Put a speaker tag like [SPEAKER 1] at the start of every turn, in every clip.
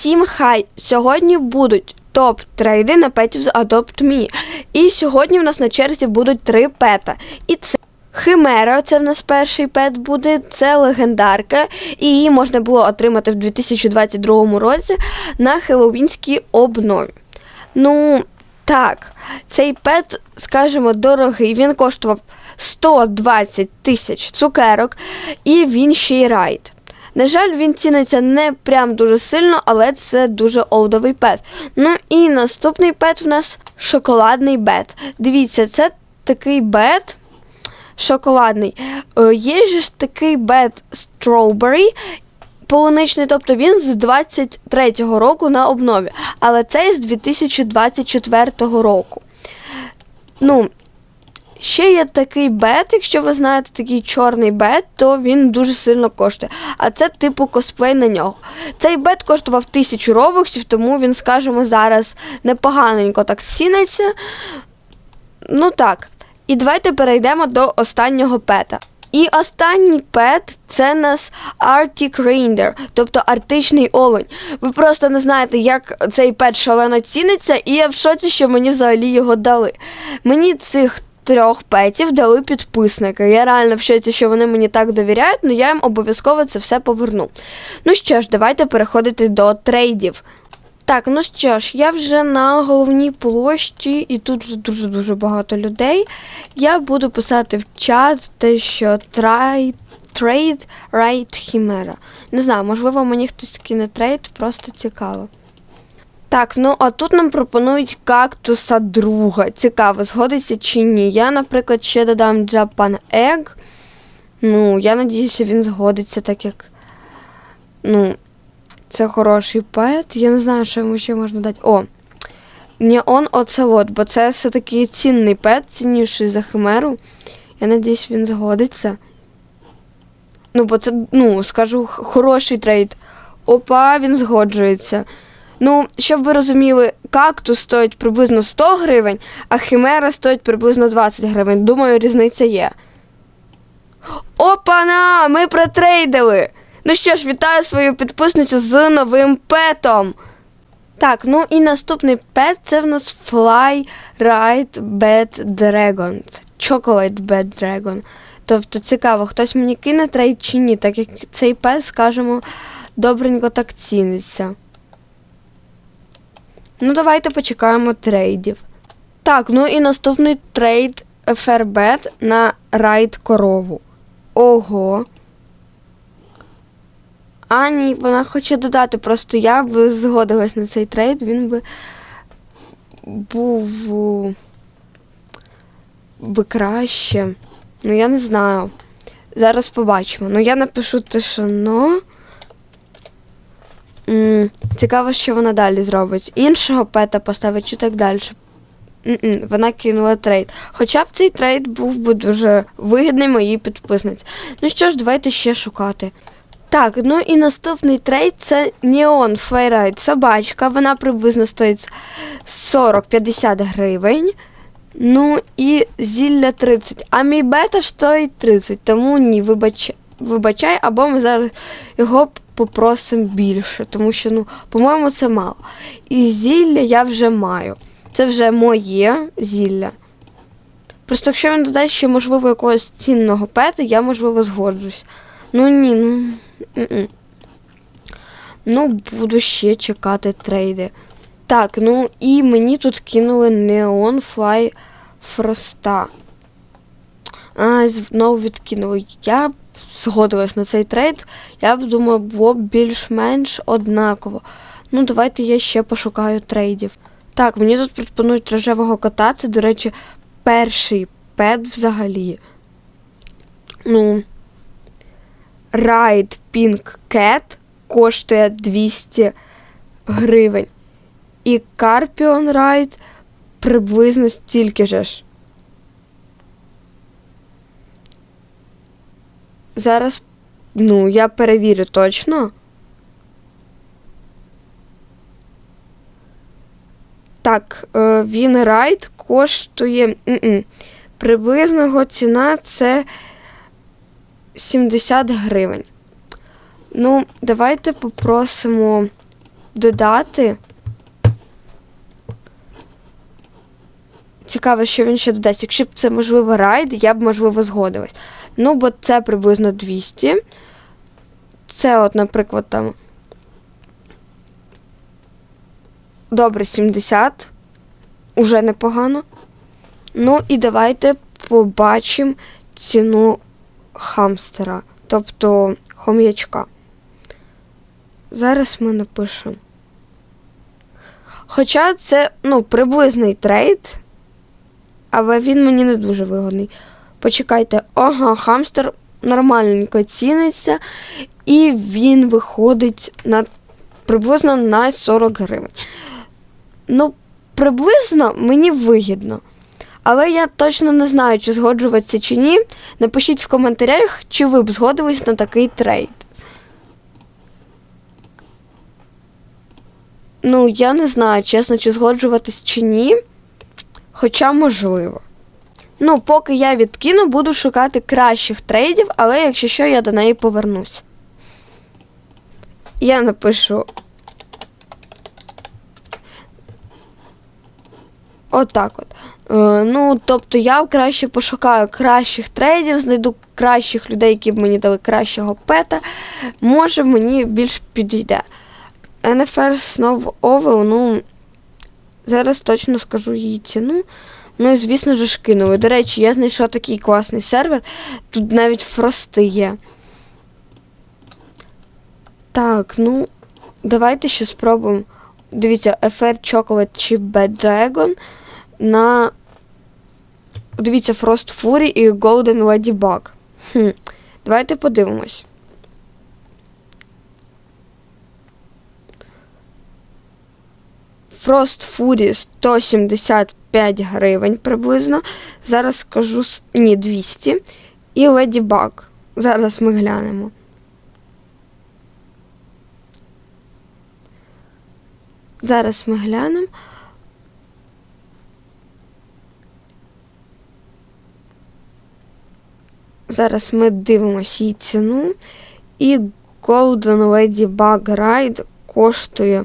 [SPEAKER 1] Усім хай! Сьогодні будуть топ трейди на петів з Adopt Me. І сьогодні в нас на черзі будуть три пета. І це Химера, це в нас перший пет буде, це легендарка, і її можна було отримати в 2022 році на хеллоуінській обнові. Ну, так, цей пет, скажімо, дорогий. Він коштував 120 тисяч цукерок, і він ще й райд. На жаль, він ціниться не прям дуже сильно, але це дуже олдовий пет. Ну і наступний пет в нас шоколадний бет. Дивіться, це такий бет шоколадний. Е, Є ж такий бет Strawberry, полуничний, тобто він з 23-го року на обнові, але цей з 2024 року. Ну, ще є такий бет, якщо ви знаєте такий чорний бет, то він дуже сильно коштує. А це типу косплей на нього. Цей бет коштував 1000 робоксів, тому він, скажімо, зараз непоганенько так ціниться. Ну так. І давайте перейдемо до останнього пета. І останній пет це нас Arctic Reindeer, тобто арктичний олень. Ви просто не знаєте, як цей пет шалено ціниться, і я в шоці, що мені взагалі його дали. Мені цих трьох петів дали підписники. Я реально в шоці, що вони мені так довіряють, але я їм обов'язково це все поверну. Ну що ж, давайте переходити до трейдів. Так, ну що ж, я вже на головній площі, і тут дуже-дуже багато людей. Я буду писати в чат те, що трай, трейд райт хімера. Не знаю, можливо, мені хтось кине трейд, просто цікаво. Так, ну а тут нам пропонують кактуса друга. Цікаво, згодиться чи ні. Я, наприклад, ще додам Japan Egg. Ну, я надіюся, він згодиться, так як. Ну, це хороший пет. Я не знаю, що йому ще можна дати. О! Неон Оцелот, бо це все-таки цінний пет, цінніший за химеру. Я надіюсь, він згодиться. Ну, бо це, ну, скажу, хороший трейд. Опа, він згоджується. Ну, щоб ви розуміли, кактус стоїть приблизно 100 гривень, а химера стоїть приблизно 20 гривень. Думаю, різниця є. Опана! Ми протрейдили! Ну що ж, вітаю свою підписницю з новим петом. Так, ну і наступний пет це в нас Fly Ride Bad Dragon. Chocolate Bad Dragon. Тобто цікаво, хтось мені кине трейд чи ні, так як цей пет, скажімо, добренько так ціниться. Ну, давайте почекаємо трейдів. Так, ну і наступний трейд Fairbat на райд корову. Ого. А, ні, вона хоче додати. Просто я б згодилась на цей трейд, він би був би краще. Ну, я не знаю. Зараз побачимо. Ну, я напишу те, що но. М, Цікаво, що вона далі зробить. Іншого пета поставить чи так далі. М-м, Вона кинула трейд. Хоча б цей трейд був би дуже вигідний моїй підписниці. Ну що ж, давайте ще шукати. Так, ну і наступний трейд це Neon Fairride собачка. Вона приблизно стоїть 40-50 гривень. Ну і зілля 30. А мій бета стоїть 30, тому ні, вибач... вибачай, або ми зараз його попросимо більше, тому що, ну, по-моєму, це мало. І зілля я вже маю. Це вже моє зілля. Просто якщо він додасть ще, можливо, якогось цінного пета, я, можливо, згоджусь. Ну ні, ну. м-м. Ну, буду ще чекати трейди. Так, ну і мені тут кинули Neon Fly Frosta. А, знову відкинули. Я згодилась на цей трейд. Я б думаю, було б більш-менш однаково. Ну, давайте я ще пошукаю трейдів. Так, мені тут пропонують рожевого кота. Це, до речі, перший пет взагалі. Ну. Ride Pink Cat коштує 200 гривень. І Carpion Ride приблизно стільки же ж. Зараз, ну, я перевірю точно. Так, е, він райд коштує. м-м, Приблизно його ціна це 70 гривень. Ну, давайте попросимо додати. Цікаво, що він ще додасть. Якщо б це можливо райд, я б можливо згодилась. Ну, бо це приблизно 200. Це, от, наприклад, там. Добре, 70. Уже непогано. Ну і давайте побачимо ціну хамстера, тобто хом'ячка. Зараз ми напишемо. Хоча це ну, приблизний трейд, але він мені не дуже вигодний. Почекайте, ага, хамстер нормальненько ціниться, і він виходить на приблизно на 40 гривень. Ну, приблизно мені вигідно. Але я точно не знаю, чи згоджуватися чи ні. Напишіть в коментарях, чи ви б згодились на такий трейд. Ну, я не знаю, чесно, чи згоджуватись чи ні. Хоча можливо. Ну, поки я відкину, буду шукати кращих трейдів, але якщо що, я до неї повернусь. Я напишу. Отак от. Е, ну, тобто я краще пошукаю кращих трейдів, знайду кращих людей, які б мені дали кращого пета. Може, мені більш підійде. NFR Snow Oval, ну, зараз точно скажу її ціну. Ну і звісно ж кинули. До речі, я знайшла такий класний сервер. Тут навіть фрости є. Так, ну, давайте ще спробуємо. Дивіться, FR Chocolate чи Bad Dragon на. Дивіться, Frost Fury і Golden Ladybug. Хм. Давайте подивимось. Frost Fury 175 гривень приблизно. Зараз скажу ні, 200. І Ladybug. Зараз ми глянемо. Зараз ми глянемо. Зараз ми дивимося її ціну. І Golden Ladybug Ride коштує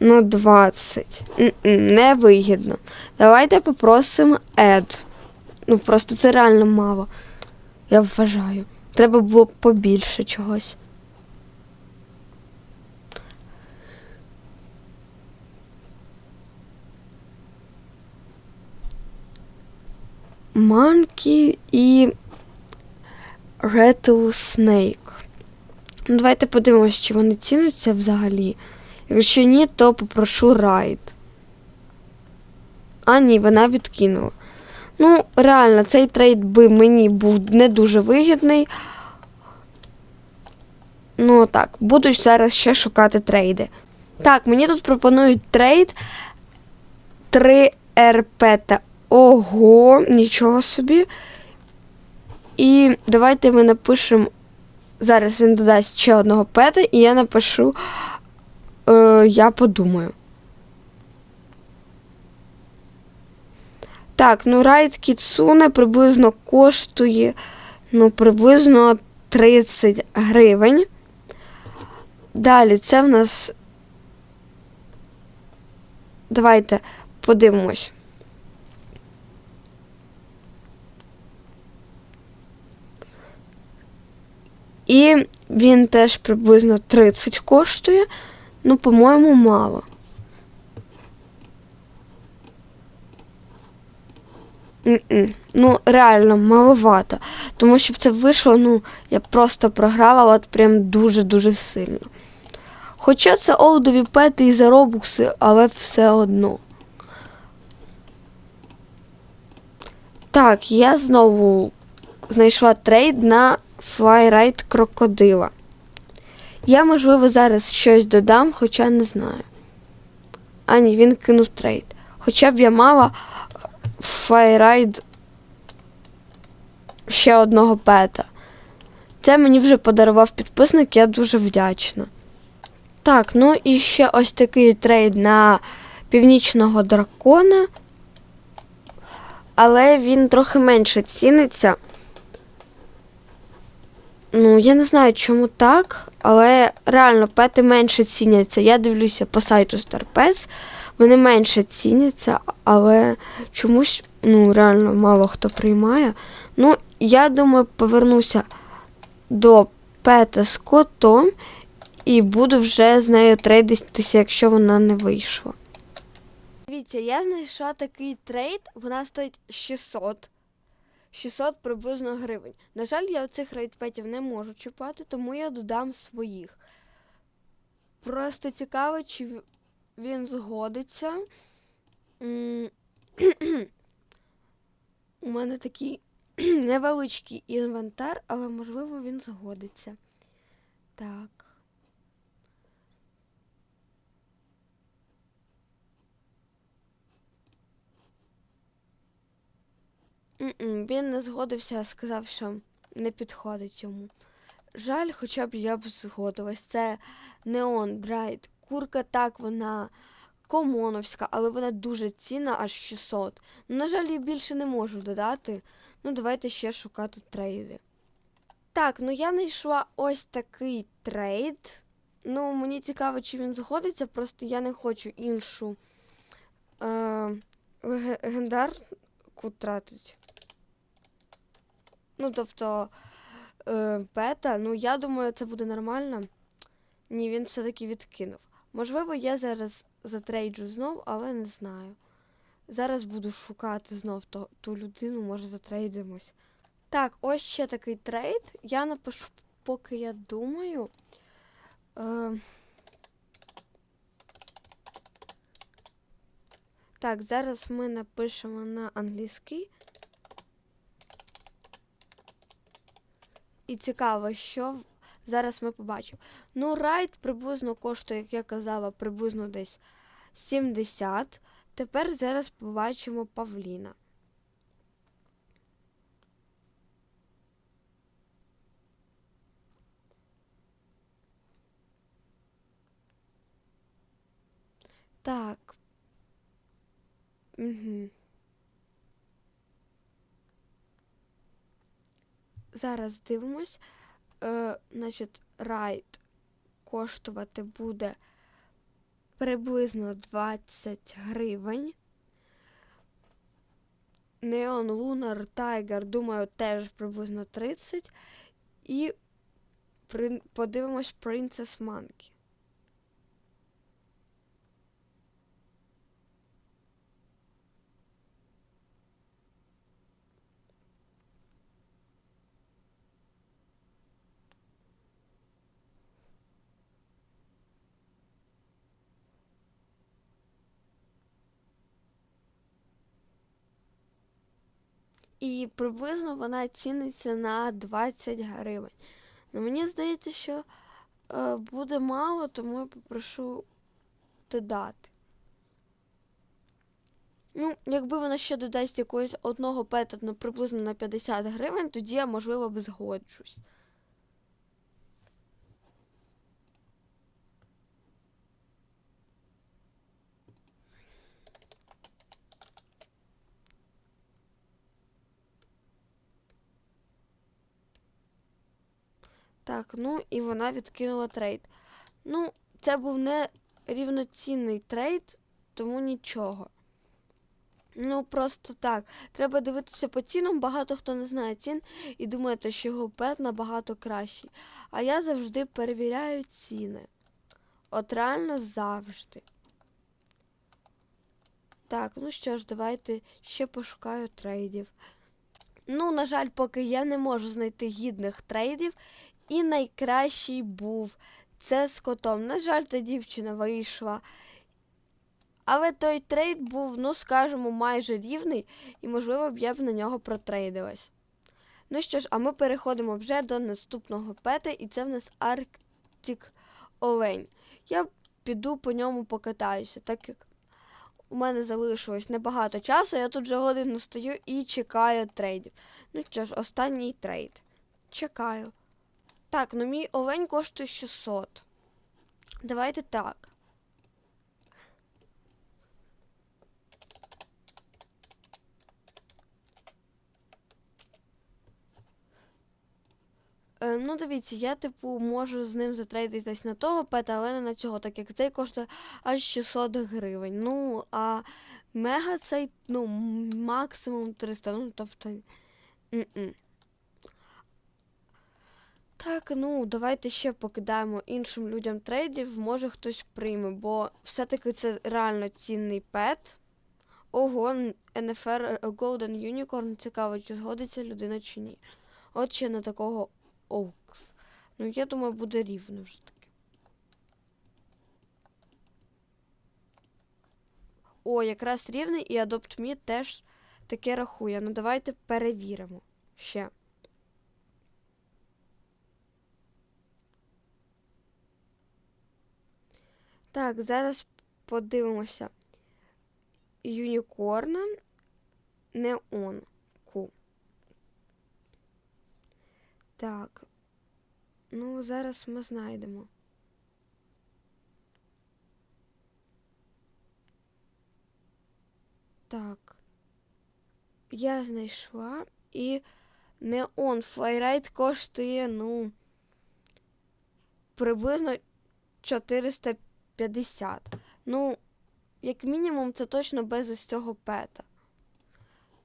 [SPEAKER 1] ну 20. Невигідно. Давайте попросимо Add. Ну просто це реально мало. Я вважаю. Треба було побільше чогось. Monkey і Rattlesnake. Ну, давайте подивимось, чи вони цінуються взагалі. Якщо ні, то попрошу райд. А, ні, вона відкинула. Ну, реально, цей трейд би мені був не дуже вигідний. Ну, так, буду зараз ще шукати трейди. Так, мені тут пропонують трейд 3 РП та Ого, нічого собі. І давайте ми напишемо. Зараз він додасть ще одного пета, і я напишу. Е, я подумаю. Так, ну райд Кіцуне приблизно коштує ну, приблизно 30 гривень. Далі це в нас. Давайте подивимось. І він теж приблизно 30 коштує. Ну, по-моєму, мало. М-м. Ну, реально, маловато. Тому що це вийшло, ну, я просто програла от прям дуже-дуже сильно. Хоча це олдові пети і заробукси, але все одно. Так, я знову знайшла трейд на флайрайд крокодила. Я, можливо, зараз щось додам, хоча не знаю. А ні, він кинув трейд. Хоча б я мала флайрайд ще одного пета. Це мені вже подарував підписник, я дуже вдячна. Так, ну і ще ось такий трейд на північного дракона. Але він трохи менше ціниться. Ну, я не знаю, чому так, але реально пети менше ціняться. Я дивлюся по сайту StarPets, вони менше ціняться, але чомусь ну, реально мало хто приймає. Ну, я думаю, повернуся до пета з котом і буду вже з нею трейдитися, якщо вона не вийшла. Дивіться, я знайшла такий трейд, вона стоїть 600. 600 приблизно гривень. На жаль, я оцих рейдпетів не можу чіпати, тому я додам своїх. Просто цікаво, чи він згодиться. У мене такий невеличкий інвентар, але можливо він згодиться. Так. М-м, Він не згодився, сказав, що не підходить йому. Жаль, хоча б я б згодилась. Це Неон Драйт. Курка так, вона комоновська, але вона дуже цінна, аж 600. Ну, на жаль, її більше не можу додати. Ну, давайте ще шукати трейди. Так, ну я знайшла ось такий трейд. Ну, мені цікаво, чи він згодиться, просто я не хочу іншу е, легендарку тратити. Ну, тобто, е, бета, ну я думаю, це буде нормально. Ні, він все-таки відкинув. Можливо, я зараз затрейджу знов, але не знаю. Зараз буду шукати знов то, ту людину, може затрейдимось. Так, ось ще такий трейд. Я напишу, поки я думаю. Е... Так, зараз ми напишемо на англійський. І цікаво, що зараз ми побачимо. Ну, райд приблизно коштує, як я казала, приблизно десь 70. Тепер зараз побачимо Павліна. Так. Угу. Зараз дивимось. Е, значить, райд коштувати буде приблизно 20 гривень. Neon Lunar Tiger, думаю, теж приблизно 30. І подивимось Princess Monkey. І приблизно вона ціниться на 20 гривень. Ну, мені здається, що е, буде мало, тому я попрошу додати. Ну, якби вона ще додасть якогось одного пета ну, приблизно на 50 гривень, тоді я, можливо, б згоджусь. Так, ну і вона відкинула трейд. Ну, це був не рівноцінний трейд, тому нічого. Ну, просто так. Треба дивитися по цінам. Багато хто не знає цін і думає, що його пет набагато кращий. А я завжди перевіряю ціни. От реально завжди. Так, ну що ж, давайте ще пошукаю трейдів. Ну, на жаль, поки я не можу знайти гідних трейдів. І найкращий був це з котом. На жаль, та дівчина вийшла. Але той трейд був, ну скажімо, майже рівний, і, можливо, б я б на нього протрейдилась. Ну що ж, а ми переходимо вже до наступного пета, і це в нас Arctic Олень. Я піду по ньому покатаюся, так як у мене залишилось небагато часу, я тут вже годину стою і чекаю трейдів. Ну що ж, останній трейд. Чекаю. Так, ну мій олень коштує 600. Давайте так. Е, ну, дивіться, я, типу, можу з ним затрейдитись на того пета, але не на цього, так як цей коштує аж 600 гривень. Ну, а мега цей, ну, максимум 300. Ну, тобто. м-м. Так, ну, давайте ще покидаємо іншим людям трейдів, може хтось прийме, бо все-таки це реально цінний пет. Ого, NFR Golden Unicorn, цікаво, чи згодиться людина чи ні. От ще на такого Оукс. Ну, я думаю, буде рівно вже таки. О, якраз рівний і Adopt Me теж таке рахує. Ну, давайте перевіримо ще. Так, зараз подивимося. Юнікорна неонку. Так. Ну, зараз ми знайдемо. Так. Я знайшла і неон флайрайт коштує, ну, приблизно 450. Ну, як мінімум, це точно без ось цього пета.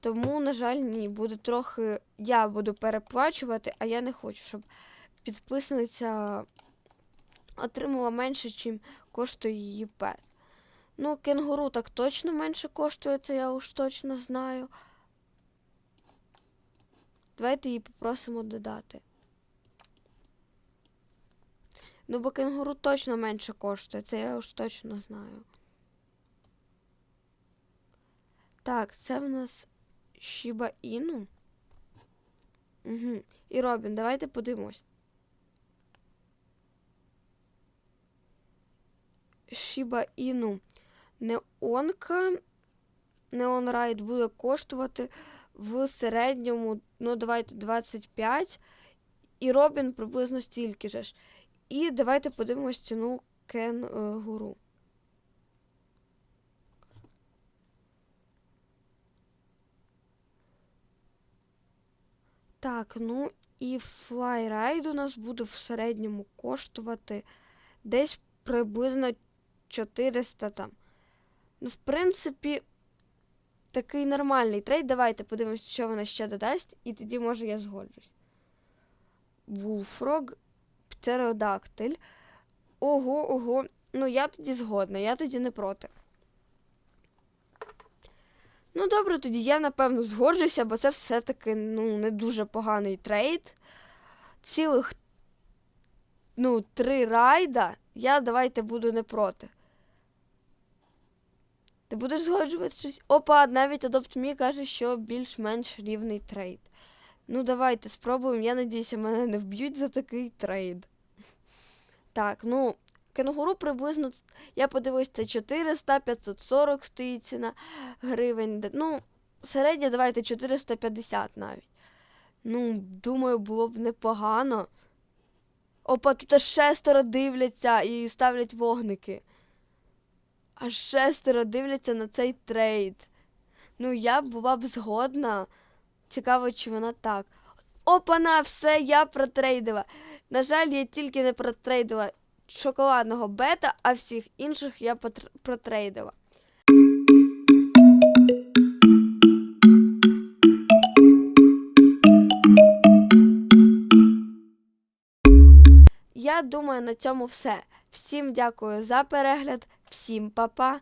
[SPEAKER 1] Тому, на жаль, ні, буде трохи. Я буду переплачувати, а я не хочу, щоб підписниця отримала менше, чим коштує її пет. Ну, кенгуру так точно менше коштує, це я уж точно знаю. Давайте її попросимо додати. Ну, бо кенгуру точно менше коштує, це я уж точно знаю. Так, це в нас Шіба Іну. Угу. І Робін, давайте подивимось. Шіба Іну неонка. Неон Райд буде коштувати в середньому, ну, давайте 25. І Робін приблизно стільки же ж. І давайте подивимось ціну кенгуру. Так, ну і флайрайд у нас буде в середньому коштувати десь приблизно 400 там. Ну, в принципі, такий нормальний трейд. Давайте подивимося, що вона ще додасть, і тоді, може, я згоджусь. Буфрог, птеродактиль. Ого, ого. Ну, я тоді згодна, я тоді не проти. Ну, добре, тоді я, напевно, згоджуся, бо це все-таки ну, не дуже поганий трейд. Цілих ну, три райда. Я давайте буду не проти. Ти будеш згоджуватись? Опа, навіть Adopt Me каже, що більш-менш рівний трейд. Ну, давайте спробуємо. Я надіюся, мене не вб'ють за такий трейд. Так, ну, кенгуру приблизно, я подивився, це 400, 540 стоїть ціна гривень. Ну, середня, давайте 450 навіть. Ну, думаю, було б непогано. Опа, тут аж шестеро дивляться і ставлять вогники. Аж шестеро дивляться на цей трейд. Ну, я була б згодна. Цікаво, чи вона так. Опана, все, я протрейдила. На жаль, я тільки не протрейдила шоколадного бета, а всіх інших я потр- протрейдила. Я думаю, на цьому все. Всім дякую за перегляд, всім па-па.